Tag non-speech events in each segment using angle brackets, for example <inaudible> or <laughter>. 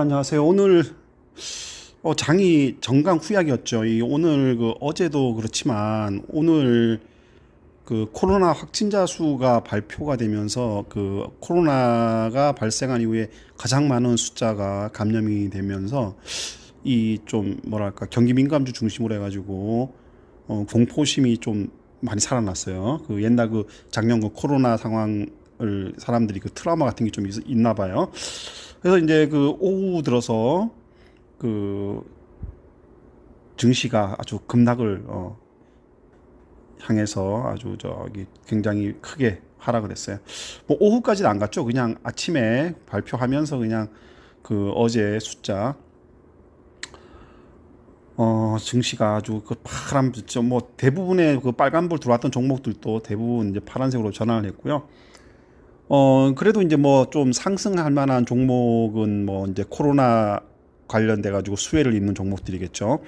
안녕하세요. 오늘 어, 장이 정강 후약이었죠. 이 오늘 그 어제도 그렇지만 오늘 그 코로나 확진자 수가 발표가 되면서 그 코로나가 발생한 이후에 가장 많은 숫자가 감염이 되면서 이 좀 뭐랄까 경기 민감주 중심으로 해가지고 어, 공포심이 좀 많이 살아났어요. 그 옛날 그 작년 그 코로나 상황을 사람들이 그 트라우마 같은 게 좀 있나 봐요. 그래서 이제 그 오후 들어서 그 증시가 아주 급락을 어, 향해서 아주 저기 굉장히 크게 하락을 했어요. 뭐 오후까지는 안 갔죠. 그냥 아침에 발표하면서 그냥 그 어제 숫자 어 증시가 아주 그 파란 뭐 대부분의 그 빨간불 들어왔던 종목들도 대부분 이제 파란색으로 전환을 했고요. 어 그래도 이제 뭐 좀 상승할 만한 종목은 뭐 이제 코로나 관련돼 가지고 수혜를 입는 종목들이겠죠.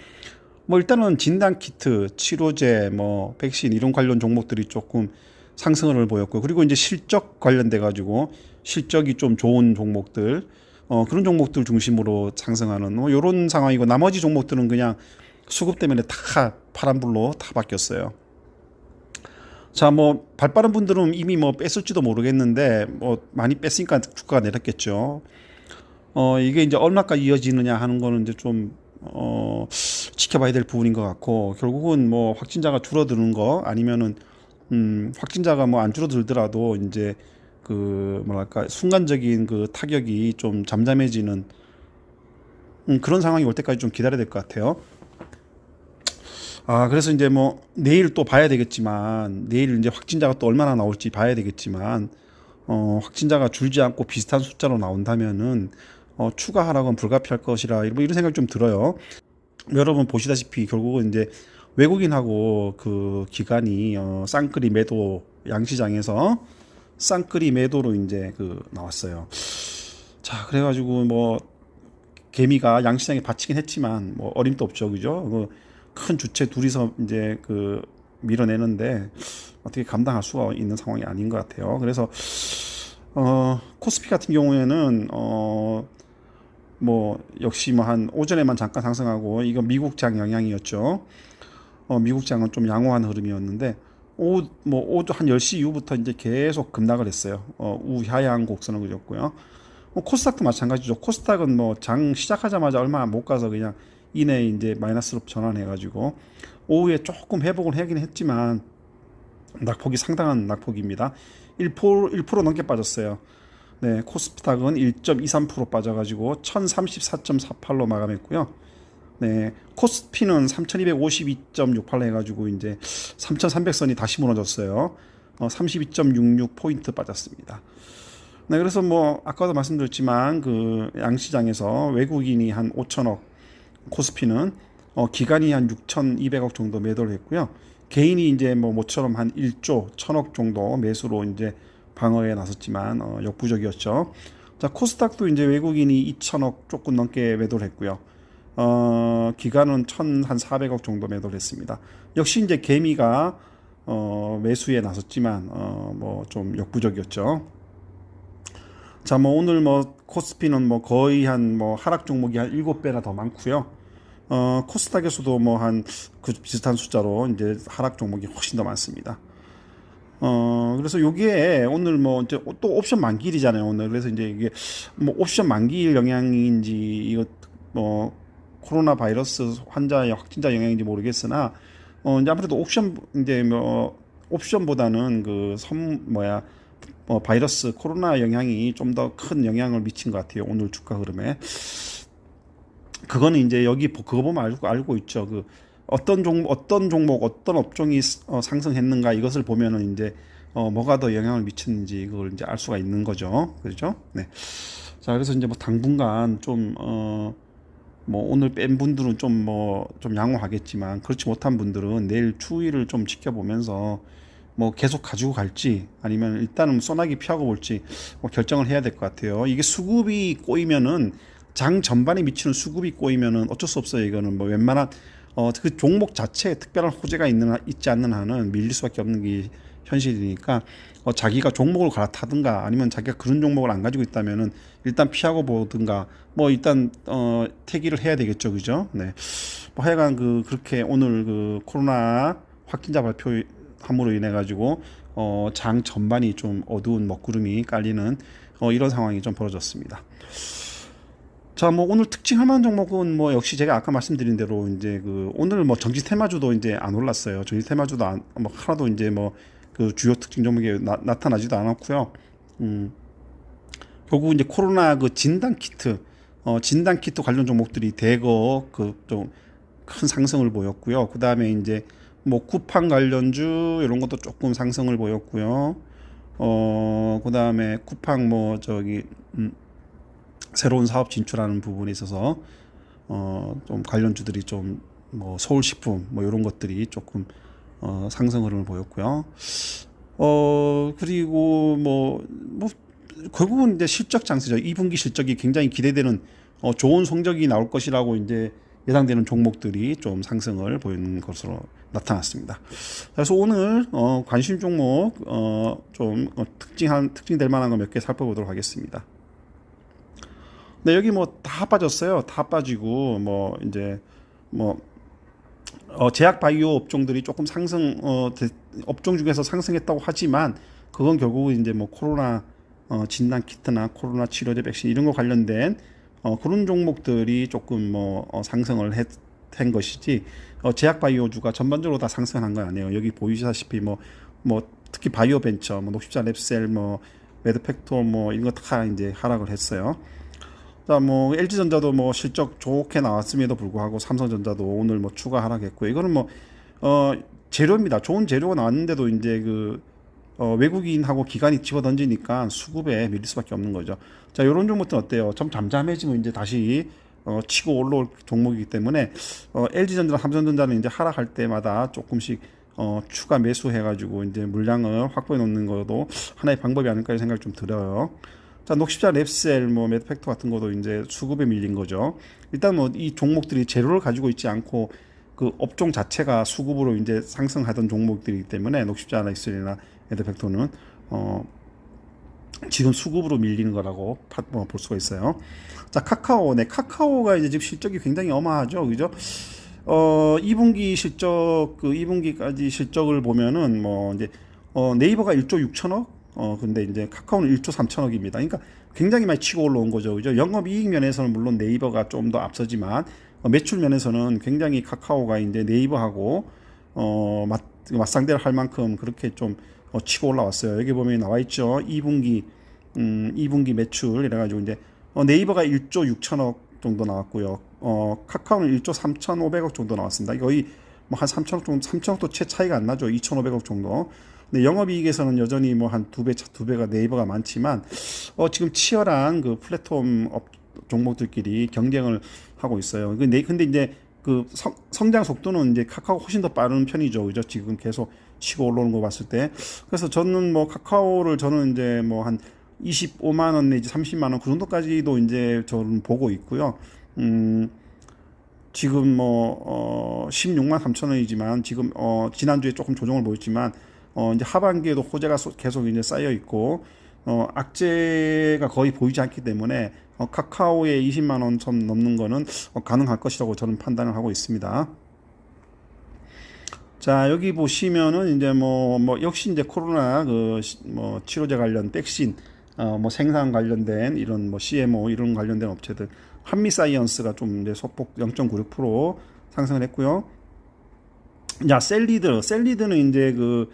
뭐 일단은 진단 키트, 치료제, 뭐 백신 이런 관련 종목들이 조금 상승을 보였고 그리고 이제 실적 관련돼 가지고 실적이 좀 좋은 종목들 어 그런 종목들 중심으로 상승하는 뭐 요런 상황이고 나머지 종목들은 그냥 수급 때문에 다 파란불로 다 바뀌었어요. 자, 뭐 발 빠른 분들은 이미 뭐 뺐을지도 모르겠는데 뭐 많이 뺐으니까 주가가 내렸겠죠. 어 이게 이제 얼마까지 이어지느냐 하는 거는 이제 좀 어, 지켜봐야 될 부분인 것 같고 결국은 뭐 확진자가 줄어드는 거 아니면은 음, 확진자가 뭐 안 줄어들더라도 이제 그 뭐랄까 순간적인 그 타격이 좀 잠잠해지는 음, 그런 상황이 올 때까지 좀 기다려야 될 것 같아요. 아 그래서 이제 뭐 내일 또 봐야 되겠지만 내일 이제 확진자가 또 얼마나 나올지 봐야 되겠지만 어, 확진자가 줄지 않고 비슷한 숫자로 나온다면은 어, 추가 하락은 불가피할 것이라 뭐 이런 생각이 좀 들어요. 여러분 보시다시피 결국은 이제 외국인하고 그 기관이 어, 쌍끌이 매도 양시장에서 쌍끌이 매도로 이제 그 나왔어요. 자 그래가지고 뭐 개미가 양시장에 받치긴 했지만 뭐 어림도 없죠, 그죠? 그 큰 주체 둘이서 이제 그 밀어내는데 어떻게 감당할 수가 있는 상황이 아닌 것 같아요. 그래서 어 코스피 같은 경우에는 어 뭐 역시 뭐 한 오전에만 잠깐 상승하고 이거 미국장 영향이었죠. 어 미국장은 좀 양호한 흐름이었는데 오후 뭐 오후 한 10시 이후부터 이제 계속 급락을 했어요. 어 우하향 곡선을 그렸고요. 뭐 코스닥도 마찬가지죠. 코스닥은 뭐 장 시작하자마자 얼마 못 가서 그냥 이내 이제 마이너스로 전환해가지고 오후에 조금 회복을 하긴 했지만 낙폭이 상당한 낙폭입니다. 1% 1% 넘게 빠졌어요. 네, 코스피닥은 1.23% 빠져가지고 1034.48로 마감했고요. 네, 코스피는 3252.68 해가지고 이제 3300선이 다시 무너졌어요. 어, 32.66 포인트 빠졌습니다. 네, 그래서 뭐 아까도 말씀드렸지만 그 양시장에서 외국인이 한 5천억, 코스피는 어, 기관이 한 6,200억 정도 매도를 했고요. 개인이 이제 뭐 모처럼 한 1조 1천억 정도 매수로 이제 방어에 나섰지만 어, 역부족이었죠. 자 코스닥도 이제 외국인이 2천억 조금 넘게 매도를 했고요. 어, 기간은 1,400억 정도 매도를 했습니다. 역시 이제 개미가 어, 매수에 나섰지만 어, 뭐 좀 역부족이었죠. 자, 뭐 오늘 뭐 코스피는 뭐 거의 한 뭐 하락 종목이 한 7배나 더 많고요. 어, 코스닥에서도 뭐 한 그 비슷한 숫자로 이제 하락 종목이 훨씬 더 많습니다. 어, 그래서 여기에 오늘 뭐 이제 또 옵션 만기일이잖아요, 오늘. 그래서 이제 이게 뭐 옵션 만기일 영향인지 이거 뭐 코로나 바이러스 환자의 확진자 영향인지 모르겠으나 어, 이제 아무래도 옵션 이제 뭐 옵션보다는 그선 뭐야 어, 바이러스 코로나 영향이 좀 더 큰 영향을 미친 것 같아요, 오늘 주가 흐름에. 그거는 이제 여기 보- 그거 보면 알고 알고 있죠. 그 어떤 종목 어떤 종목 어떤 업종이 어, 상승했는가 이것을 보면은 이제 어, 뭐가 더 영향을 미쳤는지 그걸 이제 알 수가 있는 거죠. 그렇죠? 네. 자, 그래서 이제 뭐 당분간 좀 어, 뭐 오늘 뺀 분들은 좀 뭐 좀 양호하겠지만 그렇지 못한 분들은 내일 추이를 좀 지켜보면서 뭐 계속 가지고 갈지 아니면 일단은 소나기 피하고 볼지 뭐 결정을 해야 될 것 같아요. 이게 수급이 꼬이면은 장 전반에 미치는 수급이 꼬이면은 어쩔 수 없어요. 이거는 뭐 웬만한 어 그 종목 자체에 특별한 호재가 있는 한- 있지 않는 한은 밀릴 수밖에 없는 게 현실이니까 어, 자기가 종목을 갈아타든가 아니면 자기가 그런 종목을 안 가지고 있다면은 일단 피하고 보든가 뭐 일단 어 태기를 해야 되겠죠, 그죠? 네. 뭐 하여간 그 그렇게 오늘 그 코로나 확진자 발표함으로 인해 가지고 어 장 전반이 좀 어두운 먹구름이 깔리는 어 이런 상황이 좀 벌어졌습니다. 자, 뭐 오늘 특징할 만한 종목은 뭐 역시 제가 아까 말씀드린 대로 이제 그 오늘 뭐 정지 테마주도 이제 안 올랐어요. 정지 테마주도 안, 뭐 하나도 이제 뭐 그 주요 특징 종목이 나, 나타나지도 않았고요. 음. 결국 이제 코로나 그 진단 키트, 어 진단 키트 관련 종목들이 대거 그 좀 큰 상승을 보였고요. 그 다음에 이제 뭐 쿠팡 관련주 이런 것도 조금 상승을 보였고요. 어, 그 다음에 쿠팡 뭐 저기 음, 새로운 사업 진출하는 부분에 있어서 어, 좀 관련주들이 좀 뭐 서울식품 뭐 이런 것들이 조금 어, 상승 흐름을 보였고요. 어, 그리고 뭐, 뭐, 결국은 이제 실적 장세죠. 2분기 실적이 굉장히 기대되는 어, 좋은 성적이 나올 것이라고 이제 예상되는 종목들이 좀 상승을 보이는 것으로 나타났습니다. 그래서 오늘 어, 관심 종목 어, 좀 어, 특징한 특징될 만한 거 몇 개 살펴보도록 하겠습니다. 네, 여기 뭐 다 빠졌어요. 다 빠지고 뭐 이제 뭐 어, 제약 바이오 업종들이 조금 상승 어, 대- 업종 중에서 상승했다고 하지만 그건 결국 이제 뭐 코로나 어, 진단 키트나 코로나 치료제 백신 이런 거 관련된 어, 그런 종목들이 조금 뭐 어, 상승을 했, 한 것이지 어, 제약 바이오주가 전반적으로 다 상승한 건 아니에요. 여기 보이시다시피 뭐뭐 특히 바이오 벤처, 뭐 녹십자 랩셀, 뭐 매드팩토 뭐 이런 거 다 이제 하락을 했어요. 자, 뭐 LG전자도 뭐 실적 좋게 나왔음에도 불구하고 삼성전자도 오늘 뭐 추가 하락했고 이거는 뭐 어 재료입니다. 좋은 재료가 나왔는데도 이제 그 어, 외국인하고 기관이 집어 던지니까 수급에 밀릴 수밖에 없는 거죠. 자, 이런 종목들 어때요? 좀 잠잠해지면 이제 다시 어, 치고 올라올 종목이기 때문에 어, LG전자랑 삼성전자는 이제 하락할 때마다 조금씩 어, 추가 매수해가지고 이제 물량을 확보해 놓는 것도 하나의 방법이 아닐까 생각이 좀 들어요. 자, 녹십자 랩셀, 뭐 매드팩토 같은 것도 이제 수급에 밀린 거죠. 일단 뭐 이 종목들이 재료를 가지고 있지 않고 그 업종 자체가 수급으로 이제 상승하던 종목들이기 때문에 녹십자 랩셀이나 매드팩토는 어 지금 수급으로 밀리는 거라고 파- 뭐, 볼 수가 있어요. 자, 카카오, 네, 카카오가 이제 지금 실적이 굉장히 어마하죠, 그죠? 어, 2분기 실적, 그 2분기까지 실적을 보면은 뭐 이제 어, 네이버가 1조 6천억, 어, 근데 이제 카카오는 1조 3천억입니다. 그러니까 굉장히 많이 치고 올라온 거죠, 그죠? 영업 이익 면에서는 물론 네이버가 좀 더 앞서지만 어, 매출 면에서는 굉장히 카카오가 이제 네이버하고 어, 맞, 맞상대를 할 만큼 그렇게 좀 어, 치고 올라왔어요. 여기 보면 나와 있죠. 2분기 음, 2분기 매출 이래 가지고 이제 어, 네이버가 1조 6천억 정도 나왔고요. 어, 카카오는 1조 3,500억 정도 나왔습니다. 거의 뭐 한 3천억 정도, 3천억도 채 차이가 안 나죠. 2,500억 정도. 근데 영업이익에서는 여전히 뭐 한 두 배, 두 배가 네이버가 많지만 어, 지금 치열한 그 플랫폼 업 종목들끼리 경쟁을 하고 있어요. 그 네- 근데 이제 그 성, 성장 속도는 이제 카카오 훨씬 더 빠른 편이죠. 그죠? 지금 계속 치고 올라오는 거 봤을 때. 그래서 저는 뭐 카카오를 저는 이제 뭐 한 25만 원 내지 30만 원 그 정도까지도 이제 저는 보고 있고요. 음, 지금 뭐, 어, 16만 3천 원이지만 지금, 어, 지난주에 조금 조정을 보였지만, 어, 이제 하반기에도 호재가 소- 계속 이제 쌓여 있고, 어, 악재가 거의 보이지 않기 때문에, 어, 카카오의 20만 원좀 넘는 거는 어, 가능할 것이라고 저는 판단을 하고 있습니다. 자, 여기 보시면은 이제 뭐, 뭐, 역시 이제 코로나 그, 시- 뭐, 치료제 관련 백신, 어, 뭐, 생산 관련된 이런 뭐, CMO 이런 관련된 업체들, 한미 사이언스가 좀 이제 소폭 0.96% 상승을 했고요. 자, 셀리드, 셀리드는 이제 그,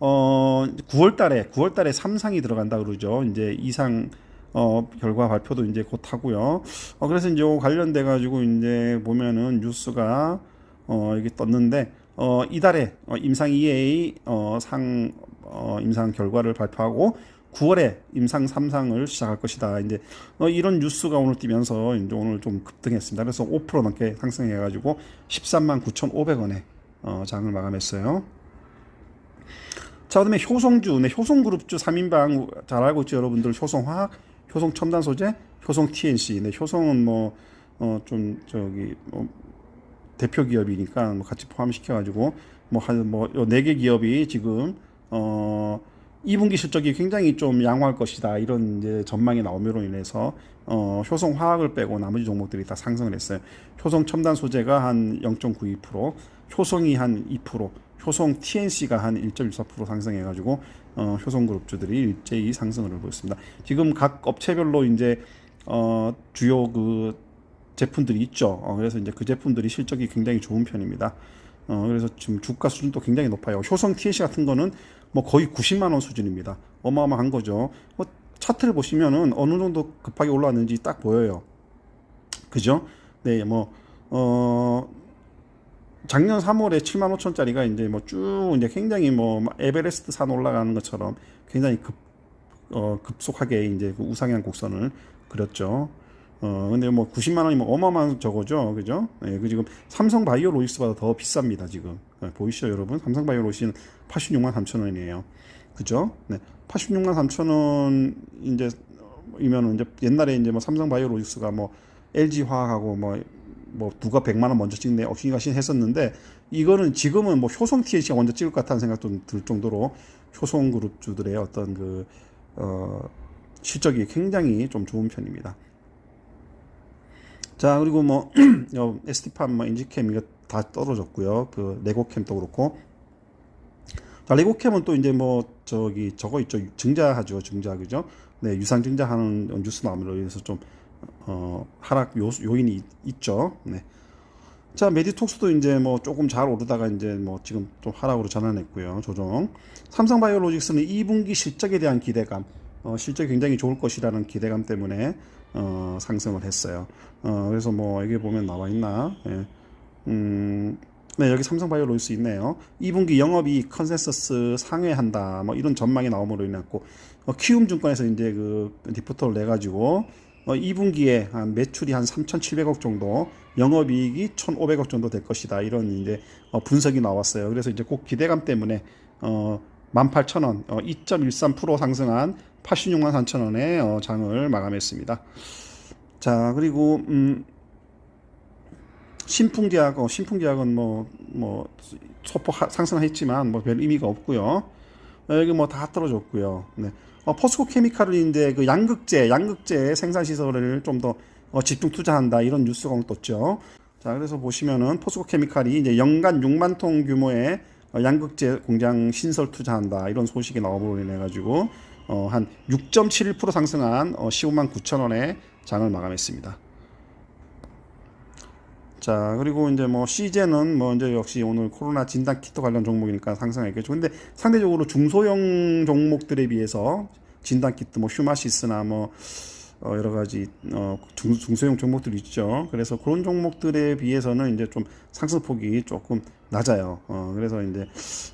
어, 9월 달에, 9월 달에 3상이 들어간다 그러죠. 이제 이상, 어, 결과 발표도 이제 곧 하고요. 어, 그래서 이제 요 관련돼 가지고 이제 보면은 뉴스가, 어, 여기 떴는데, 어, 이달에 어, 임상 EA 어, 상 어, 임상 결과를 발표하고 9월에 임상 3상을 시작할 것이다. 이제 어, 이런 뉴스가 오늘 뛰면서 이제 오늘 좀 급등했습니다. 그래서 5% 넘게 상승해 가지고 13만 9,500원에 어, 장을 마감했어요. 자, 그다음에 효성주, 네, 효성그룹주 3인방 잘 알고 있죠, 여러분들. 효성화학, 효성첨단 소재, 효성 TNC. 네, 효성은 뭐 어, 좀 저기 뭐 대표 기업이니까 뭐 같이 포함시켜 가지고 뭐 한 뭐요네개 기업이 지금 어 2분기 실적이 굉장히 좀 양호할 것이다 이런 이제 전망이 나옴으로 인해서 어 효성 화학을 빼고 나머지 종목들이 다 상승을 했어요. 효성 첨단 소재가 한 0.92%, 효성이 한 2%, 효성 TNC가 한 1.14% 상승해가지고 어, 효성그룹주들이 일제히 상승을 보였습니다. 지금 각 업체별로 이제 어, 주요 그 제품들이 있죠. 어, 그래서 이제 그 제품들이 실적이 굉장히 좋은 편입니다. 어, 그래서 지금 주가 수준도 굉장히 높아요. 효성 TNC 같은 거는 뭐 거의 90만 원 수준입니다. 어마어마한 거죠. 뭐 차트를 보시면은 어느 정도 급하게 올라왔는지 딱 보여요. 그죠? 네, 뭐, 어, 작년 3월에 7만 5천짜리가 이제 뭐 쭉 이제 굉장히 뭐 에베레스트 산 올라가는 것처럼 굉장히 급, 어, 급속하게 이제 그 우상향 곡선을 그렸죠. 어, 근데 뭐 90만 원이면 어마어마한 저거죠. 그죠? 예, 그 지금 삼성 바이오 로직스보다 더 비쌉니다, 지금. 예, 보이시죠, 여러분? 삼성 바이오 로직스는 86만 3천 원이에요. 그죠? 네. 86만 3천 원, 이제, 이면은 이제 옛날에 이제 뭐 삼성 바이오 로직스가 뭐 LG 화학하고 뭐, 뭐 누가 100만 원 먼저 찍네, 억신가신 했었는데, 이거는 지금은 뭐 효성 TH가 먼저 찍을 것 같다는 생각도 들 정도로 효성 그룹주들의 어떤 그, 어, 실적이 굉장히 좀 좋은 편입니다. 자 그리고 뭐 <clears throat> 어, ST팜, 뭐 인지캠 이거 다 떨어졌고요. 그 레고캠도 그렇고. 자 레고캠은 또 이제 뭐 저기 저거 있죠 증자하죠 증자 그죠? 네 유상 증자하는 뉴스 인해서 좀 어, 하락 요, 요인이 있- 있죠. 네. 자 메디톡스도 이제 뭐 조금 잘 오르다가 이제 뭐 지금 좀 하락으로 전환했고요 조정. 삼성바이오로직스는 2분기 실적에 대한 기대감, 어, 실적이 굉장히 좋을 것이라는 기대감 때문에 어, 상승을 했어요. 어, 그래서 뭐 여기 보면 나와 있나? 예. 음, 네 여기 삼성바이오로직스 있네요. 2분기 영업이익 컨센서스 상회한다. 뭐 이런 전망이 나옴으로 인했고 어, 키움증권에서 이제 그 리포터를 내 가지고 어, 2분기에 한 매출이 한 3,700억 정도, 영업이익이 1,500억 정도 될 것이다. 이런 이제 어, 분석이 나왔어요. 그래서 이제 꼭 기대감 때문에 어, 18,000원, 어, 2.13% 상승한 86만 3천원의 어, 장을 마감했습니다. 자, 그리고 음, 신풍제약, 어, 신풍제약은 뭐, 뭐, 소폭 하- 상승했지만 뭐 별 의미가 없고요. 어, 여기 뭐 다 떨어졌고요. 네. 어, 포스코 케미칼은 이제 그 양극재, 양극재 생산 시설을 좀더 어, 집중 투자한다 이런 뉴스가 떴죠. 자, 그래서 보시면은 포스코 케미칼이 이제 연간 6만 톤 규모의 어, 양극재 공장 신설 투자한다 이런 소식이 나오므로 인해 가지고 어, 한 6.71% 상승한 어, 15만 9천 원의 장을 마감했습니다. 자 그리고 이제 뭐 시제는 뭐 이제 역시 오늘 코로나 진단 키트 관련 종목이니까 상승했겠죠. 근데 상대적으로 중소형 종목들에 비해서 진단 키트 뭐 휴마시스나 뭐 어, 여러 가지 어, 중, 중소형 종목들 있죠. 그래서 그런 종목들에 비해서는 이제 좀 상승폭이 조금 낮아요. 어, 그래서 이제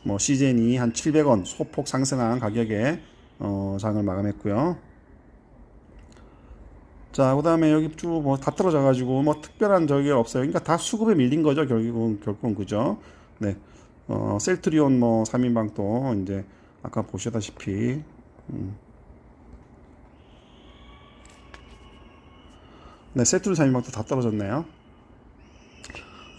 뭐 시젠이 한 700원 소폭 상승한 가격에 어, 장을 마감했고요. 자, 그다음에 여기 쭉 뭐 다 떨어져 가지고 뭐 특별한 저기 없어요. 그러니까 다 수급에 밀린 거죠. 결국은 결국은 그죠. 네. 어, 셀트리온 뭐 3인방도 이제 아까 보셨다시피 음. 네, 셀트리온 3인방도 다 떨어졌네요.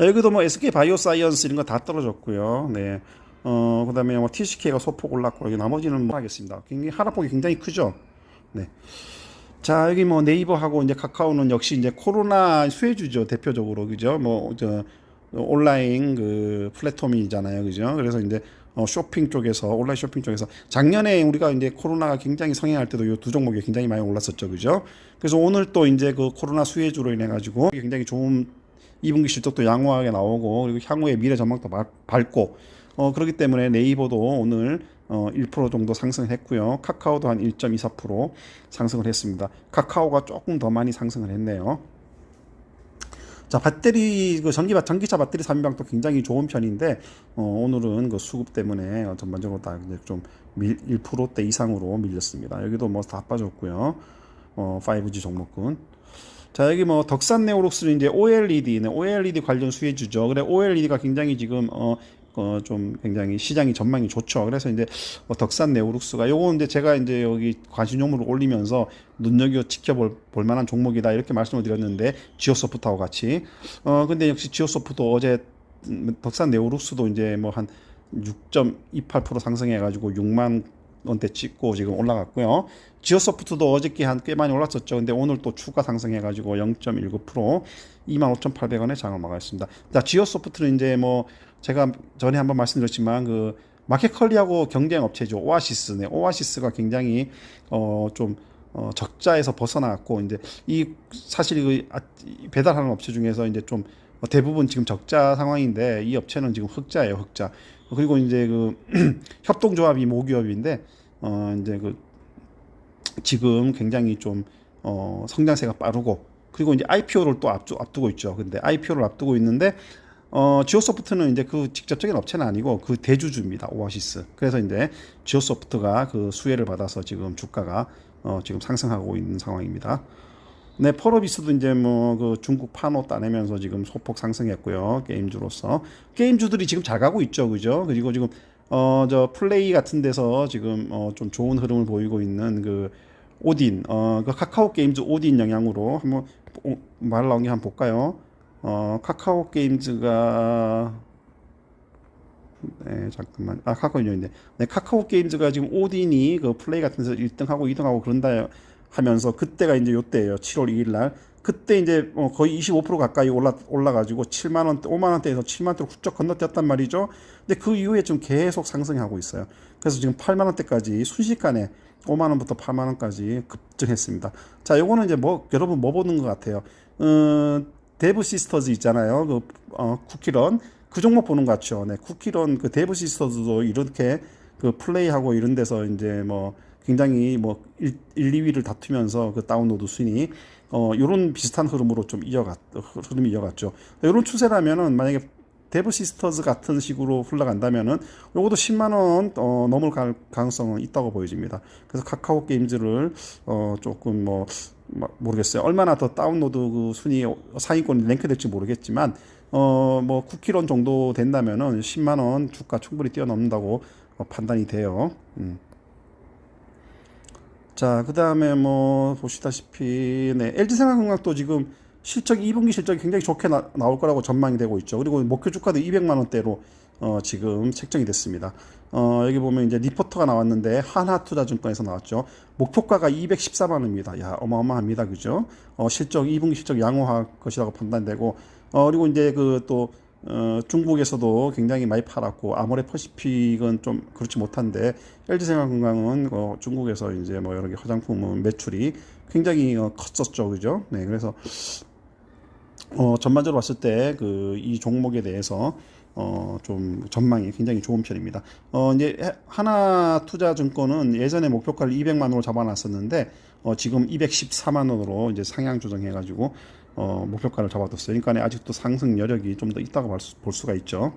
여기도 뭐 SK 바이오사이언스 이런 거 다 떨어졌고요. 네. 어, 그다음에 뭐 TCK가 소폭 올랐고 여기 나머지는 뭐 하겠습니다. 굉장히 하락폭이 굉장히 크죠. 네. 자 여기 뭐 네이버하고 이제 카카오는 역시 이제 코로나 수혜주죠 대표적으로. 그죠? 뭐 저 온라인 그 플랫폼이잖아요. 그죠? 그래서 이제 어, 쇼핑 쪽에서 온라인 쇼핑 쪽에서 작년에 우리가 이제 코로나가 굉장히 성행할 때도 이 두 종목이 굉장히 많이 올랐었죠. 그죠? 그래서 오늘 또 이제 그 코로나 수혜주로 인해 가지고 굉장히 좋은 2분기 실적도 양호하게 나오고 그리고 향후의 미래 전망도 마- 밝고. 어 그렇기 때문에 네이버도 오늘 어, 1% 정도 상승했고요. 카카오도 한 1.24% 상승을 했습니다. 카카오가 조금 더 많이 상승을 했네요. 자, 배터리 그 전기 전기차 배터리 산방도 굉장히 좋은 편인데 어, 오늘은 그 수급 때문에 어, 전반적으로 다 이제 좀 밀, 1%대 이상으로 밀렸습니다. 여기도 뭐 다 빠졌고요. 어, 5G 종목군. 자 여기 뭐 덕산 네오록스는 이제 OLED, 네, OLED 관련 수혜주죠. 그래 OLED가 굉장히 지금 어, 어, 좀 굉장히 시장이 전망이 좋죠. 그래서 이제 어, 덕산 네오룩스가 요거 이제 제가 이제 여기 관심 종목을 올리면서 눈여겨 지켜볼 볼 만한 종목이다 이렇게 말씀을 드렸는데 지오소프트하고 같이 어 근데 역시 지오소프트도 어제 음, 덕산 네오룩스도 이제 뭐 한 6.28% 상승해가지고 6만 원대 찍고 지금 올라갔고요. 지오소프트도 어저께 한 꽤 많이 올랐었죠. 근데 오늘 또 추가 상승해가지고 0.19% 25,800원에 장을 마감했습니다. 자, 지오소프트는 이제 뭐 제가 전에 한번 말씀드렸지만 그 마켓컬리하고 경쟁 업체죠. 오아시스. 네, 오아시스가 굉장히 어좀 어, 적자에서 벗어나왔고 이제 이 사실 그 아, 이 배달하는 업체 중에서 이제 좀 대부분 지금 적자 상황인데 이 업체는 지금 흑자예요, 흑자. 그리고 이제 그 <clears throat> 협동조합이 모기업인데 어 이제 그 지금 굉장히 좀 어, 성장세가 빠르고 그리고 이제 IPO를 또 앞두, 앞두고 있죠. 근데 IPO를 앞두고 있는데 어, 지오소프트는 이제 그 직접적인 업체는 아니고 그 대주주입니다. 오아시스. 그래서 이제 지오소프트가 그 수혜를 받아서 지금 주가가 어, 지금 상승하고 있는 상황입니다. 네, 펄어비스도 이제 뭐 그 중국 판호 따내면서 지금 소폭 상승했고요. 게임주로서 게임주들이 지금 잘 가고 있죠, 그죠? 그리고 지금 어 저 플레이 같은 데서 지금 어 좀 좋은 흐름을 보이고 있는 그 오딘 어그 카카오 게임즈 오딘 영향으로 한번 보- 말 나온 게 한번 볼까요? 어 카카오 게임즈가 네, 잠깐만. 아, 카카오 인데 네, 카카오 게임즈가 지금 오딘이 그 플레이 같은 데서 1등하고 2등하고 그런다 하면서 그때가 이제 요때예요. 7월 2일 날. 그때 이제 어, 거의 25% 가까이 올라 올라가지고 7만 원대, 5만 원대에서 7만 원대로 훌쩍 건너뛰었단 말이죠. 근데 그 이후에 좀 계속 상승하고 있어요. 그래서 지금 8만 원대까지 순식간에 5만 원부터 8만 원까지 급증했습니다. 자, 요거는 이제 뭐 여러분 뭐 보는 것 같아요. 어, 데브 시스터즈 있잖아요. 그 어, 쿠키런 그 종목 보는 것 같죠. 네, 쿠키런 그 데브 시스터즈도 이렇게 그 플레이하고 이런 데서 이제 뭐 굉장히 뭐 1, 2위를 다투면서 그 다운로드 순위 어 요런 비슷한 흐름으로 좀 이어갔 흐름이 이어갔죠. 요런 추세라면은 만약에 데브 시스터즈 같은 식으로 흘러간다면은 요것도 10만 원 어, 넘을 가- 가능성은 있다고 보여집니다. 그래서 카카오 게임즈를 어 조금 뭐 마- 모르겠어요. 얼마나 더 다운로드 그 순위 상위권 랭크될지 모르겠지만 어뭐 쿠키런 정도 된다면은 10만 원 주가 충분히 뛰어넘는다고 어, 판단이 돼요. 음. 자, 그 다음에 뭐, 보시다시피, 네, LG생활건강도 지금 실적, 2분기 실적이 굉장히 좋게 나, 나올 거라고 전망이 되고 있죠. 그리고 목표 주가도 200만원대로, 어, 지금 책정이 됐습니다. 어, 여기 보면 이제 리포터가 나왔는데, 한화투자증권에서 나왔죠. 목표가가 214만원입니다. 야, 어마어마합니다. 그죠? 어, 실적, 2분기 실적 양호할 것이라고 판단되고, 어, 그리고 이제 그 또, 어, 중국에서도 굉장히 많이 팔았고 아모레 퍼시픽은 좀 그렇지 못한데 LG생활건강은 어, 중국에서 이제 뭐 여러 개 화장품 매출이 굉장히 어, 컸었죠, 그죠? 네, 그래서 어, 전반적으로 봤을 때 그 이 종목에 대해서 어, 좀 전망이 굉장히 좋은 편입니다. 어, 이제 해- 하나 투자증권은 예전에 목표가를 200만 원으로 잡아놨었는데 어, 지금 214만 원으로 이제 상향 조정해가지고 어, 목표가를 잡아뒀어요. 그러니까 아직도 상승 여력이 좀 더 있다고 볼, 수가 있죠.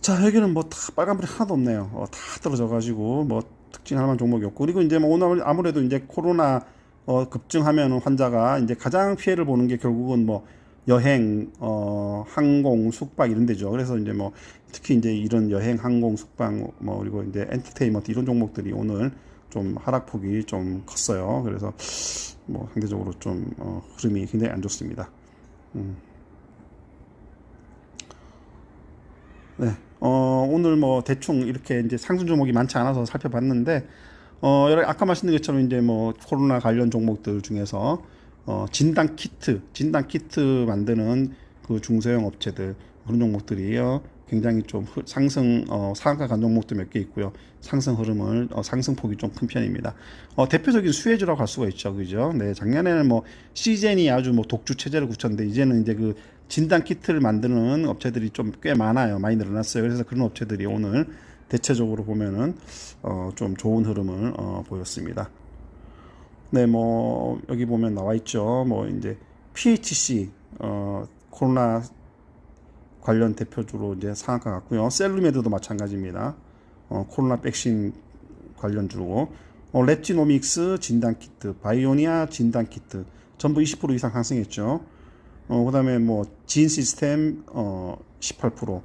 자 여기는 뭐 다 빨간불이 하나도 없네요. 어, 다 떨어져가지고 뭐 특징할 만한 종목이 없고 그리고 이제 뭐 오늘 아무래도 이제 코로나 어, 급증하면 환자가 이제 가장 피해를 보는 게 결국은 뭐 여행, 어, 항공, 숙박 이런 데죠. 그래서 이제 뭐 특히 이제 이런 여행, 항공, 숙박 뭐 그리고 이제 엔터테인먼트 이런 종목들이 오늘 좀 하락폭이 좀 컸어요. 그래서 뭐 상대적으로 좀 어, 흐름이 굉장히 안 좋습니다. 네. 어, 오늘 뭐 대충 이렇게 이제 상승 종목이 많지 않아서 살펴봤는데 어, 여러 아까 말씀드린 것처럼 이제 뭐 코로나 관련 종목들 중에서 어, 진단 키트, 진단 키트 만드는 그 중소형 업체들 그런 종목들이요. 굉장히 좀 흐- 상승 어, 상한가 간 종목도 몇 개 있고요. 상승 흐름을 어, 상승폭이 좀 큰 편입니다. 어, 대표적인 수혜주라고 할 수가 있죠, 그죠? 네, 작년에는 뭐 시젠이 아주 뭐 독주 체제를 굳혔는데 이제는 이제 그 진단 키트를 만드는 업체들이 좀 꽤 많아요. 많이 늘어났어요. 그래서 그런 업체들이 오늘 대체적으로 보면은 어, 좀 좋은 흐름을 어, 보였습니다. 네, 뭐 여기 보면 나와 있죠. 뭐 이제 PHC 어, 코로나 관련 대표주로 이제 상한가 같고요. 셀루메드도 마찬가지입니다. 어, 코로나 백신 관련 주고 어, 랩지노믹스 진단 키트, 바이오니아 진단 키트 전부 20% 이상 상승했죠. 어, 그다음에 뭐 진 시스템 어, 18%.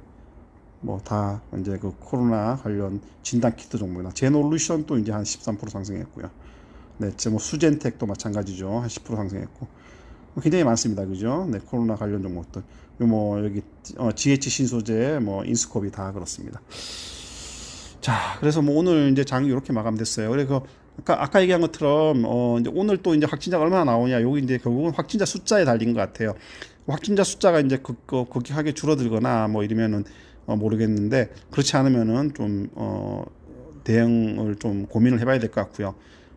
뭐 다 이제 그 코로나 관련 진단 키트 종목이나 제놀루션도 이제 한 13% 상승했고요. 네, 뭐 수젠텍도 마찬가지죠. 한 10% 상승했고. 굉장히 많습니다. 그죠? 네, 코로나 관련 종목들. 뭐 여기 어, GH 신소재, 뭐 인스코비 다 그렇습니다. 자, 그래서 뭐 오늘 이제 장 이렇게 마감됐어요. 그래서 아까 아까 얘기한 것처럼 어 이제 오늘 또 이제 확진자가 얼마나 나오냐. 여기 이제 결국은 확진자 숫자에 달린 것 같아요. 확진자 숫자가 이제 급, 급, 급격하게 줄어들거나 뭐 이러면은 어, 모르겠는데 그렇지 않으면은 좀 어, 대응을 좀 고민을 해봐야 될 것 같고요.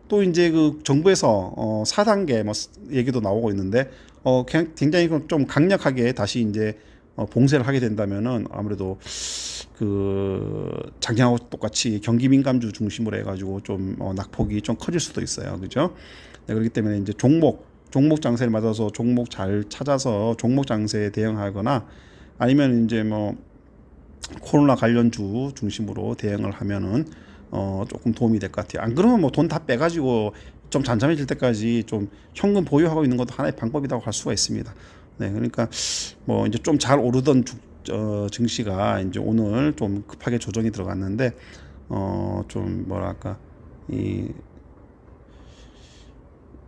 또 이제 그 정부에서 어 4단계 뭐 얘기도 나오고 있는데 어 굉장히 그좀 강력하게 다시 이제 어 봉쇄를 하게 된다면은 아무래도 그 작년하고 똑같이 경기 민감주 중심으로 해가지고 좀 어, 낙폭이 좀 커질 수도 있어요, 그죠? 네, 그렇기 때문에 이제 종목 종목 장세를 맞아서 종목 잘 찾아서 종목 장세에 대응하거나 아니면 이제 뭐 코로나 관련주 중심으로 대응을 하면은 어 조금 도움이 될 것 같아요. 안 그러면 뭐 돈 다 빼가지고 좀 잠잠해질 때까지 좀 현금 보유하고 있는 것도 하나의 방법이라고 할 수가 있습니다. 네, 그러니까 뭐 이제 좀 잘 오르던 주, 어, 증시가 이제 오늘 좀 급하게 조정이 들어갔는데 어 좀 뭐랄까 이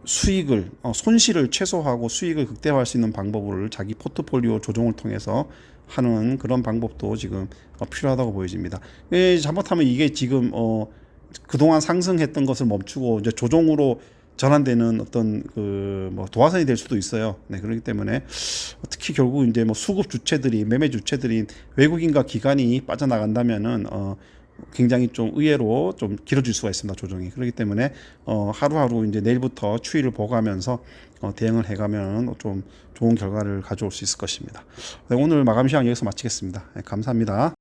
수익을 어, 손실을 최소화하고 수익을 극대화할 수 있는 방법을 자기 포트폴리오 조정을 통해서 하는 그런 방법도 지금 어, 필요하다고 보여집니다. 예, 잘못하면 이게 지금 어, 그동안 상승했던 것을 멈추고 이제 조정으로 전환되는 어떤 그 뭐 도화선이 될 수도 있어요. 네, 그렇기 때문에 특히 결국 이제 뭐 수급 주체들이 매매 주체들인 외국인과 기관이 빠져나간다면은 어 굉장히 좀 의외로 좀 길어질 수가 있습니다 조정이. 그렇기 때문에 어 하루하루 이제 내일부터 추이를 보고하면서 어 대응을 해가면 좀 좋은 결과를 가져올 수 있을 것입니다. 네, 오늘 마감 시간 여기서 마치겠습니다. 네, 감사합니다.